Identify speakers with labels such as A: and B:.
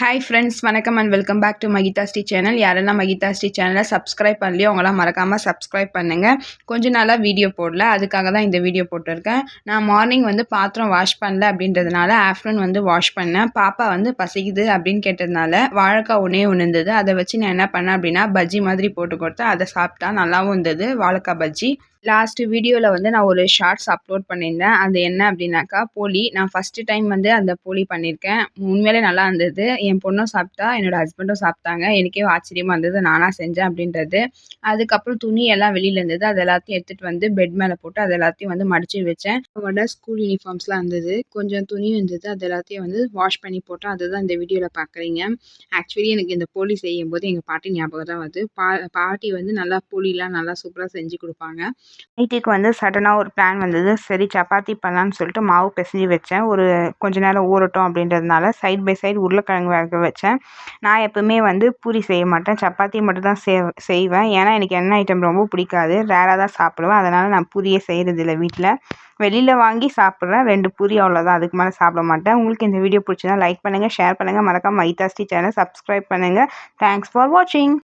A: Hi friends வணக்கம் and welcome back to Mahitha Sri channel யாரெல்லாம் மகிதா ஸ்ரீ சேனலை சப்ஸ்கிரைப் பண்ணலையோ அவங்களாம் மறக்காமல் சப்ஸ்கிரைப் பண்ணுங்கள் கொஞ்ச நாளாக வீடியோ போடல அதுக்காக தான் இந்த வீடியோ போட்டிருக்கேன். நான் மார்னிங் வந்து பாத்திரம் வாஷ் பண்ணல அப்படின்றதுனால ஆஃப்டர்நூன் வந்து வாஷ் பண்ணேன். பாப்பா வந்து பசிக்குது அப்படின்னு கேட்டதுனால வாழைக்காய் ஒன்றே ஒன்று இருந்தது அதை வச்சு நான் என்ன பண்ணேன் அப்படின்னா பஜ்ஜி மாதிரி போட்டு கொடுத்தேன். அதை சாப்பிட்டா நல்லாவும் இருந்தது வாழைக்காய் பஜ்ஜி. லாஸ்ட்டு வீடியோவில் வந்து நான் ஒரு ஷார்ட்ஸ் அப்லோட் பண்ணியிருந்தேன். அது என்ன அப்படின்னாக்கா போலி நான் ஃபஸ்ட்டு டைம் வந்து அந்த போலி பண்ணியிருக்கேன். உண்மையிலே நல்லா இருந்தது. என் பொண்ணும் சாப்பிட்டா என்னோடய ஹஸ்பண்டும் சாப்பிட்டாங்க. எனக்கே ஆச்சரியமாக இருந்தது. நானாக செஞ்சேன் அப்படின்றது. அதுக்கப்புறம் துணி எல்லாம் வெளியில் இருந்தது. அது எல்லாத்தையும் எடுத்துகிட்டு வந்து பெட் மேலே போட்டு அது எல்லாத்தையும் வந்து மடித்து வச்சேன். அவங்களோட ஸ்கூல் யூனிஃபார்ம்ஸ்லாம் இருந்தது. கொஞ்சம் துணியும் இருந்தது. அது எல்லாத்தையும் வந்து வாஷ் பண்ணி போட்டோம். அதுதான் இந்த வீடியோவில் பார்க்குறீங்க. ஆக்சுவலி எனக்கு இந்த போலி செய்யும்போது எங்கள் பாட்டி ஞாபகம் தான் வருது. பா பாட்டி வந்து நல்லா போலிலாம் நல்லா சூப்பராக செஞ்சு கொடுப்பாங்க. நைட்டுக்கு வந்து சடனாக ஒரு பிளான் வந்தது. சரி சப்பாத்தி பண்ணலான்னு சொல்லிட்டு மாவு பிசைஞ்சு வச்சேன். ஒரு கொஞ்ச நேரம் ஊறட்டும் அப்படின்றதுனால சைட் பை சைடு உருளைக்கிழங்கு வேக வச்சேன். நான் எப்பவுமே வந்து பூரி செய்ய மாட்டேன். சப்பாத்தி மட்டும் தான் செய்வேன். ஏன்னா எனக்கு எண்ணெய் ஐட்டம் ரொம்ப பிடிக்காது. ரேராக தான் சாப்பிடுவேன். அதனால் நான் பூரியே செய்கிறதில்ல வீட்டில் வெளியில் வாங்கி சாப்பிட்றேன். ரெண்டு பூரி அவ்வளோதான் அதுக்கு மேலே சாப்பிட மாட்டேன். உங்களுக்கு இந்த வீடியோ பிடிச்சதா லைக் பண்ணுங்கள் ஷேர் பண்ணுங்கள் மறக்காம மைதாஸ்டி சேனல் சப்ஸ்கிரைப் பண்ணுங்கள் தேங்க்ஸ் ஃபார் வாட்சிங்